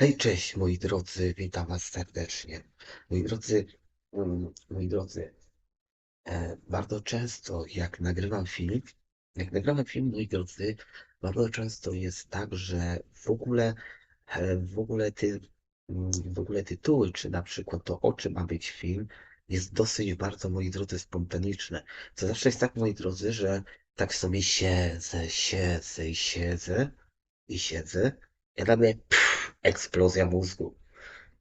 Hej, cześć moi drodzy, witam was serdecznie. Moi drodzy, mm, moi drodzy, e, bardzo często jak nagrywam film, jak nagrywam film, moi drodzy, bardzo często jest tak, że w ogóle, e, w ogóle ty, mm, w ogóle tytuły, czy na przykład to, o czym ma być film, jest dosyć bardzo, moi drodzy, spontaniczne. To zawsze jest tak, moi drodzy, że tak sobie siedzę, siedzę i siedzę i siedzę, i nagle eksplozja mózgu.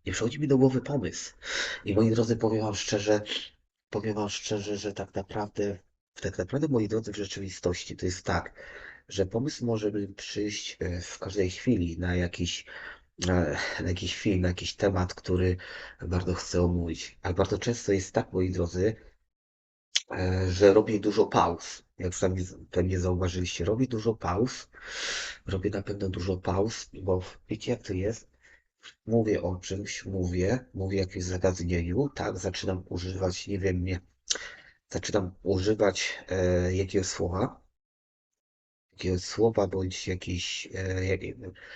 I przychodzi mi do głowy pomysł. I moi drodzy, powiem wam szczerze, powiem wam szczerze, że tak naprawdę, tak naprawdę, moi drodzy, w rzeczywistości to jest tak, że pomysł może przyjść e, w każdej chwili na jakiś, na, na jakiś film, na jakiś temat, który bardzo chcę omówić. Ale bardzo często jest tak, moi drodzy, e, że robię dużo pauz. Jak sami pewnie zauważyliście, robię dużo pauz. Robię na pewno dużo pauz, bo wiecie jak to jest? Mówię o czymś, mówię, mówię o jakimś zagadnieniu, tak, zaczynam używać, nie wiem, nie, zaczynam używać e, jakiegoś słowa, jakiegoś słowa, bądź jakiś, e, jak,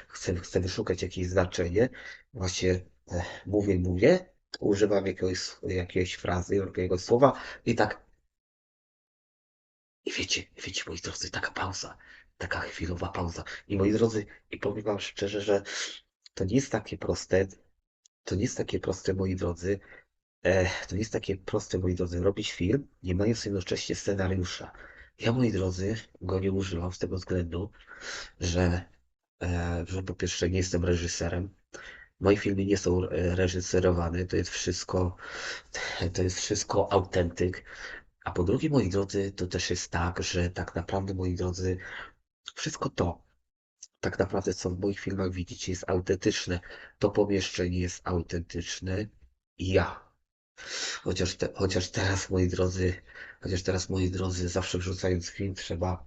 chcę, chcę wyszukać jakieś znaczenie, właśnie e, mówię, mówię, używam jakiegoś, jakiejś frazy, jakiegoś słowa i tak, i wiecie, wiecie, moi drodzy, taka pauza, taka chwilowa pauza. I moi drodzy, i powiem wam szczerze, że to nie jest takie proste, to nie jest takie proste, moi drodzy, E, to nie jest takie proste, moi drodzy, robić film, nie mając jednocześnie scenariusza. Ja, moi drodzy, go nie używam z tego względu, że, e, że po pierwsze nie jestem reżyserem. Moje filmy nie są e, reżyserowane, to jest wszystko, to jest wszystko autentyk. A po drugie, moi drodzy, to też jest tak, że tak naprawdę, moi drodzy, wszystko to, tak naprawdę, co w moich filmach widzicie, jest autentyczne. To pomieszczenie jest autentyczne i ja. Chociaż, te, chociaż teraz, moi drodzy, chociaż teraz, moi drodzy, zawsze wrzucając film trzeba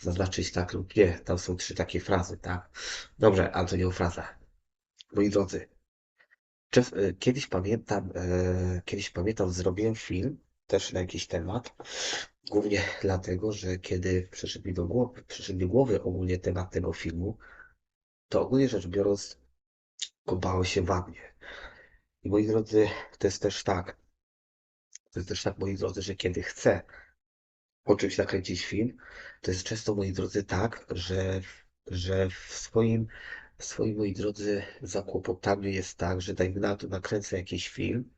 zaznaczyć tak lub nie. Tam są trzy takie frazy, tak? Dobrze, ale to nie o frazach. Moi drodzy, e, kiedyś pamiętam, e, kiedyś pamiętam, zrobiłem film też na jakiś temat. Głównie dlatego, że kiedy przyszedł mi do głowy, przyszedł głowy ogólnie temat tego filmu, to ogólnie rzecz biorąc, kąpało się w wannie. I moi drodzy, to jest też tak, to jest też tak, moi drodzy, że kiedy chcę o czymś nakręcić film, to jest często, moi drodzy, tak, że, że w swoim, w swoim, moi drodzy, zakłopotaniu jest tak, że dajmy na to, nakręcę jakiś film,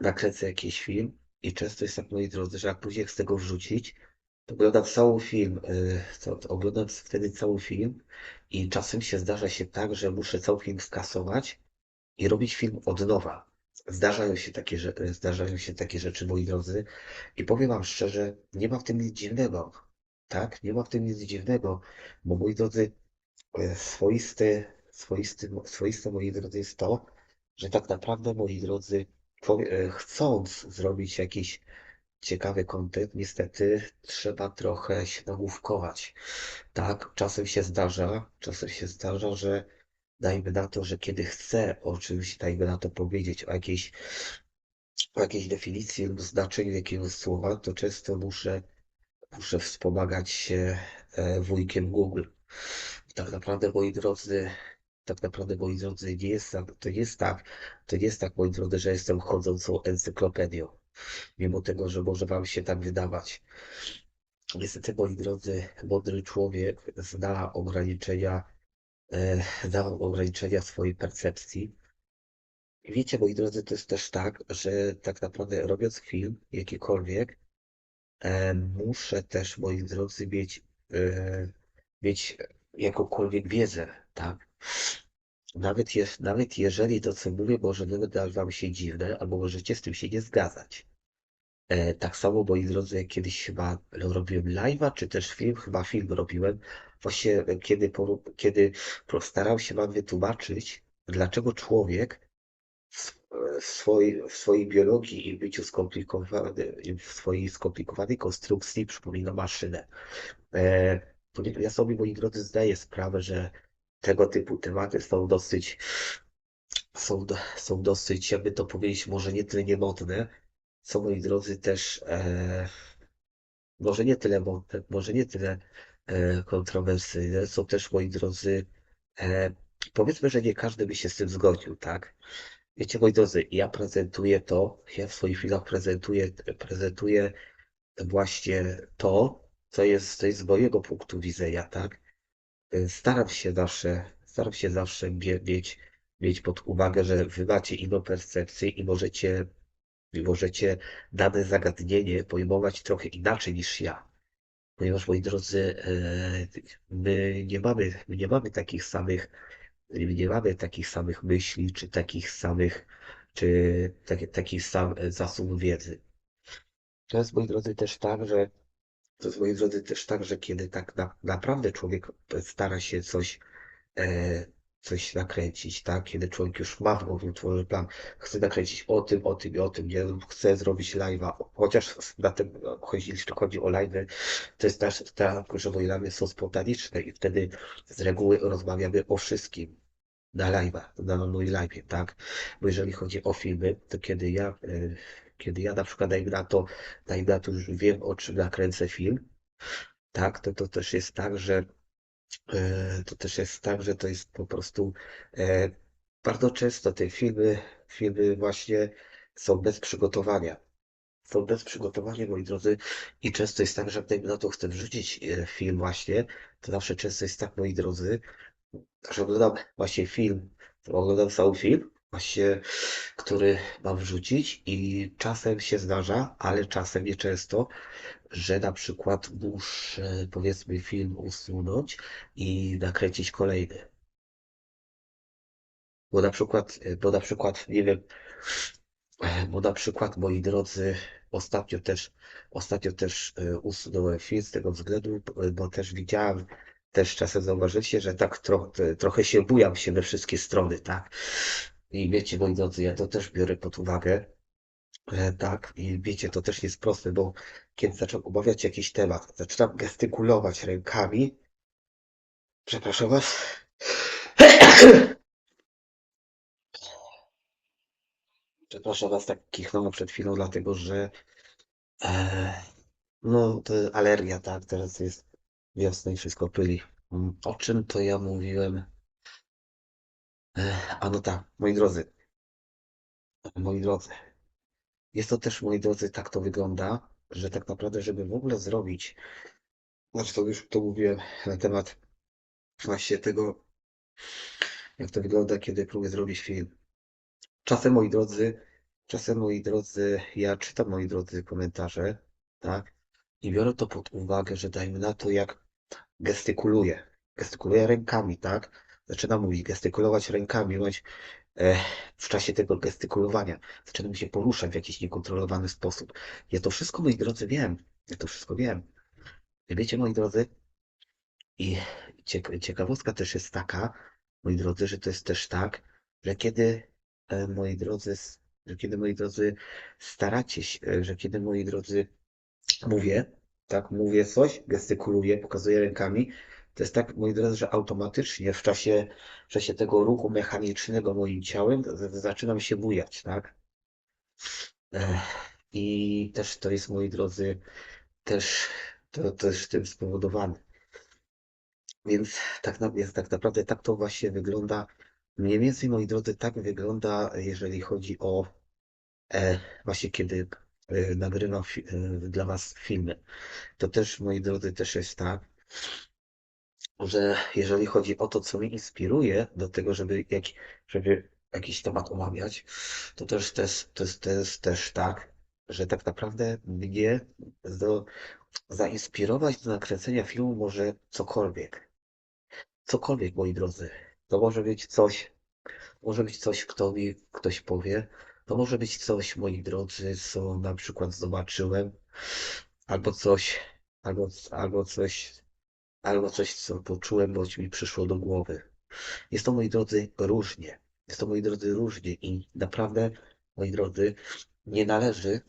nakręcę jakiś film i często jest tak, moi drodzy, że jak później chcę go wrzucić, to oglądam cały film, y, to, oglądam wtedy cały film i czasem się zdarza się tak, że muszę cały film skasować i robić film od nowa. Zdarzają się takie, zdarzają się takie rzeczy, moi drodzy, i powiem wam szczerze, nie ma w tym nic dziwnego. Tak? Nie ma w tym nic dziwnego, bo moi drodzy, e, swoisty, swoisty, swoiste, moi drodzy, jest to, że tak naprawdę, moi drodzy, chcąc zrobić jakiś ciekawy content, niestety trzeba trochę się nagłówkować. Tak, czasem się zdarza, czasem się zdarza, że dajmy na to, że kiedy chcę o czymś, dajmy na to powiedzieć, o jakiejś, o jakiejś definicji lub znaczeniu jakiegoś słowa, to często muszę, muszę wspomagać się e, wujkiem Google. Tak naprawdę, moi drodzy, tak naprawdę, moi drodzy, nie jest tak, to nie jest tak, to jest tak, moi drodzy, że jestem chodzącą encyklopedią. Mimo tego, że może wam się tak wydawać. Niestety, moi drodzy, mądry człowiek zna ograniczenia, e, zna ograniczenia swojej percepcji. Wiecie, moi drodzy, to jest też tak, że tak naprawdę robiąc film, jakikolwiek, e, muszę też, moi drodzy, mieć, e, mieć jakąkolwiek wiedzę, tak? Nawet, je, nawet jeżeli to, co mówię, może wydać wam się dziwne, albo możecie z tym się nie zgadzać. E, tak samo, moi drodzy, jak kiedyś chyba robiłem live'a, czy też film, chyba film robiłem, właśnie kiedy, kiedy starał się wam wytłumaczyć, dlaczego człowiek w, w swojej, w swojej biologii i byciu skomplikowany, w swojej skomplikowanej konstrukcji przypomina maszynę. E, ja sobie, moi drodzy, zdaję sprawę, że tego typu tematy są dosyć, są, są dosyć, jakby to powiedzieć, może nie tyle niemodne, co moi drodzy też, e, może nie tyle, modne, może nie tyle e, kontrowersyjne, są też moi drodzy, e, powiedzmy, że nie każdy by się z tym zgodził, tak? Wiecie, moi drodzy, ja prezentuję to, ja w swoich filmach prezentuję, prezentuję właśnie to, co jest, co jest z mojego punktu widzenia, tak? Y, Staram się zawsze, staram się zawsze mie- mieć, mieć pod uwagę, że wy macie inną percepcję i możecie, możecie dane zagadnienie pojmować trochę inaczej niż ja. Ponieważ, moi drodzy, e, my nie mamy, my nie mamy takich samych, nie mamy takich samych myśli, czy takich samych, czy taki, taki sam zasób wiedzy. To jest, moi drodzy, też tak, że to jest, moi drodzy, też tak, że kiedy tak na, naprawdę człowiek stara się coś, e, coś nakręcić, tak? Kiedy człowiek już ma w głowie tworzy plan, chce nakręcić o tym, o tym i o tym, nie chce zrobić live'a, chociaż na tym, chodzi, jeśli chodzi o live'y, to jest też tak, że moje live'y są spontaniczne i wtedy z reguły rozmawiamy o wszystkim na live'a, na moim live'ie, tak? Bo jeżeli chodzi o filmy, to kiedy ja, e, kiedy ja na przykład dajmy na to, dajmy na to już wiem, o czym nakręcę film, tak, to to też jest tak, że e, to też jest tak, że to jest po prostu e, bardzo często te filmy, filmy właśnie są bez przygotowania. Są bez przygotowania, moi drodzy, i często jest tak, że jak na to chcę wrzucić e, film właśnie, to zawsze często jest tak, moi drodzy, że oglądam właśnie film, oglądam cały film, właśnie, który mam wrzucić i czasem się zdarza, ale czasem nie często, że na przykład muszę, powiedzmy, film usunąć i nakręcić kolejny. Bo na przykład, bo na przykład, nie wiem, bo na przykład, moi drodzy, ostatnio też, ostatnio też e, usunąłem film z tego względu, bo też widziałem, też czasem zauważycie, że tak tro, trochę się bujam się we wszystkie strony, tak? I wiecie, moi drodzy, ja to też biorę pod uwagę. E, Tak, i wiecie, to też jest proste, bo kiedy zacząłem omawiać jakiś temat, zaczynam gestykulować rękami. Przepraszam was. Przepraszam was, tak kichnąłem przed chwilą, dlatego że e, no, to alergia, tak, teraz jest wiosna i wszystko pyli. O czym to ja mówiłem? E, A no tak, moi drodzy, moi drodzy, jest to też, moi drodzy, tak to wygląda, że tak naprawdę, żeby w ogóle zrobić, znaczy to już to mówiłem na temat właśnie tego, jak to wygląda, kiedy próbuję zrobić film. Czasem, moi drodzy, czasem, moi drodzy, ja czytam, moi drodzy, komentarze, tak, i biorę to pod uwagę, że dajmy na to, jak gestykuluję. Gestykuluję rękami, tak? Zaczynam mówić, gestykulować rękami, bądź e, w czasie tego gestykulowania zaczynam się poruszać w jakiś niekontrolowany sposób. Ja to wszystko, moi drodzy, wiem. Ja to wszystko wiem. Wiecie, moi drodzy, i ciek- ciekawostka też jest taka, moi drodzy, że to jest też tak, że kiedy, e, moi drodzy, że kiedy, moi drodzy, staracie się, e, że kiedy, moi drodzy, mówię, tak, mówię coś, gestykuluję, pokazuję rękami, to jest tak, moi drodzy, że automatycznie w czasie, w czasie tego ruchu mechanicznego moim ciałem zaczynam się bujać, tak? I też to jest, moi drodzy, też to też tym spowodowane. Więc tak, więc tak naprawdę tak to właśnie wygląda. Mniej więcej, moi drodzy, tak wygląda, jeżeli chodzi o e, właśnie kiedy e, nagrywam fi, e, dla Was filmy. To też, moi drodzy, też jest tak, że jeżeli chodzi o to, co mnie inspiruje do tego, żeby, jak, żeby jakiś temat omawiać, to też, też, to jest, to jest też tak, że tak naprawdę mnie do, zainspirować do nakręcenia filmu może cokolwiek. Cokolwiek, moi drodzy. To może być coś, może być coś, kto mi ktoś powie. To może być coś, moi drodzy, co na przykład zobaczyłem, albo coś, albo, albo coś, albo coś, co poczułem, bądź mi przyszło do głowy. Jest to, moi drodzy, różnie. Jest to, moi drodzy, różnie i naprawdę, moi drodzy, nie należy,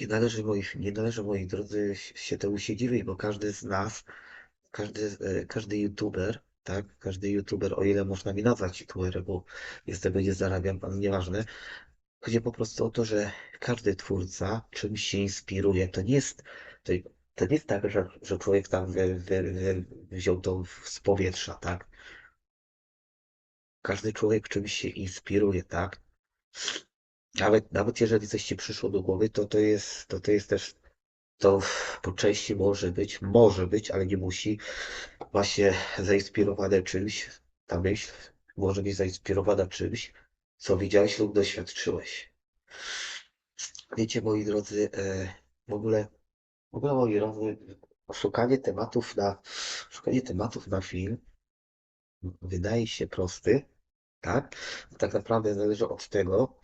nie należy, moich, nie należy, moi drodzy, się temu się dziwić, bo każdy z nas, każdy, e, każdy youtuber, tak, każdy youtuber, o ile można mi nazwać youtuberem, bo tego nie zarabiam, ale nieważne, chodzi po prostu o to, że każdy twórca czymś się inspiruje. To nie jest, to, to nie jest tak, że, że człowiek tam wy, wy, wy, wziął to z powietrza, tak? każdy człowiek czymś się inspiruje, tak? Nawet, nawet jeżeli coś ci przyszło do głowy, to to jest, to to jest też, to po części może być, może być, ale nie musi, właśnie zainspirowane czymś, ta myśl może być zainspirowana czymś, co widziałeś lub doświadczyłeś. Wiecie, moi drodzy, e, w ogóle, w ogóle, moi drodzy, szukanie tematów na, szukanie tematów na film wydaje się prosty, tak? Tak naprawdę zależy od tego,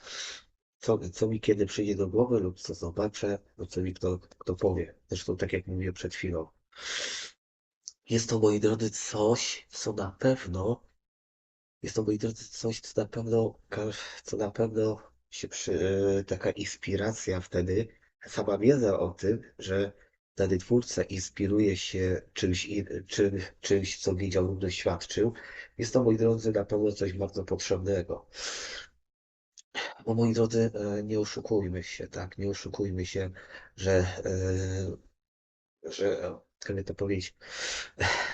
co, co mi kiedy przyjdzie do głowy lub co zobaczę, lub co mi kto, kto powie. Zresztą tak jak mówiłem przed chwilą. Jest to, moi drodzy, coś, co na pewno, jest to, moi drodzy, coś, co na pewno, co na pewno się przy, e, taka inspiracja wtedy, sama wiedza o tym, że wtedy twórca inspiruje się czymś, czymś, co widział lub doświadczył, jest to, moi drodzy, na pewno coś bardzo potrzebnego. Bo moi drodzy, e, nie oszukujmy się, tak, nie oszukujmy się, że, e, że, jakby to powiedzieć,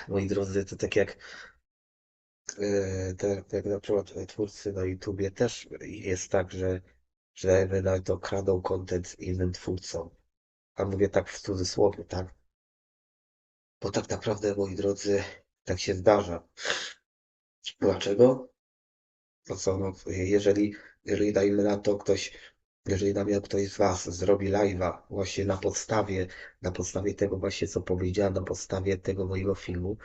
moi drodzy, to tak jak, e, tak jak na przykład twórcy na YouTubie też jest tak, że, że to kradą content innym twórcom. A mówię tak w cudzysłowie, tak? Bo tak naprawdę, moi drodzy, tak się zdarza. Dlaczego? No co, no, jeżeli, jeżeli dajmy na to ktoś, jeżeli na mnie ktoś z Was zrobi live'a właśnie na podstawie, na podstawie tego właśnie, co powiedziałem, na podstawie tego mojego filmu,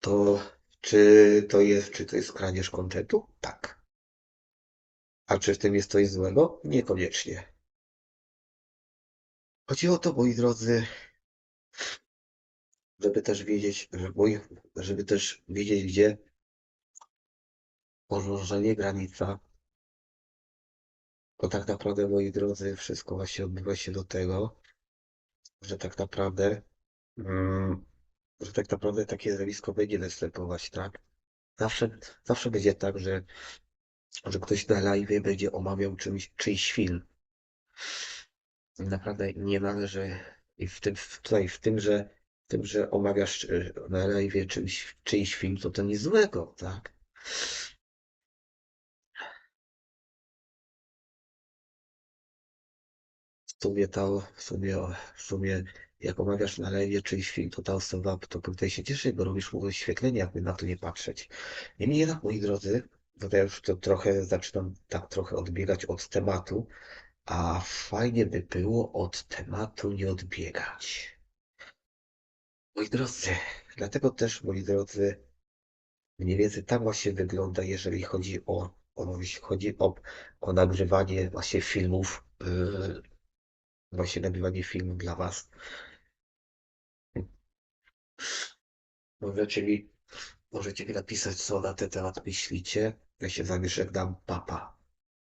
to czy to jest, czy to jest kradzież kontentu? Tak. A czy w tym jest coś złego? Niekoniecznie. Chodzi o to, moi drodzy, żeby też wiedzieć, żeby też wiedzieć, gdzie położenie granica, bo tak naprawdę, moi drodzy, wszystko właśnie odbywa się do tego, że tak naprawdę, mm, że tak naprawdę takie zjawisko będzie następować, tak? Zawsze, zawsze będzie tak, że, że ktoś na live będzie omawiał czymś, czyjś film. Naprawdę nie należy i w tym, tutaj w tym, że, w tym, że omawiasz y, na live czymś, czyjś film, to to nic złego, tak? W sumie to, w sumie, w sumie, jak omawiasz na lewie czyjś film, to ta osoba to powinna się cieszyć, bo robisz mu wyświetlenie, jakby na to nie patrzeć. Niemniej jednak, moi drodzy, tutaj już to trochę zaczynam tak trochę odbiegać od tematu, a fajnie by było od tematu nie odbiegać. Moi drodzy, dlatego też, moi drodzy, mniej więcej tak właśnie wygląda, jeżeli chodzi o, o jeśli chodzi o, o nagrywanie właśnie filmów, yy, właśnie nagrywanie filmów dla Was. Możecie mi, możecie mi napisać, co na ten temat myślicie. Ja się żegnam, papa.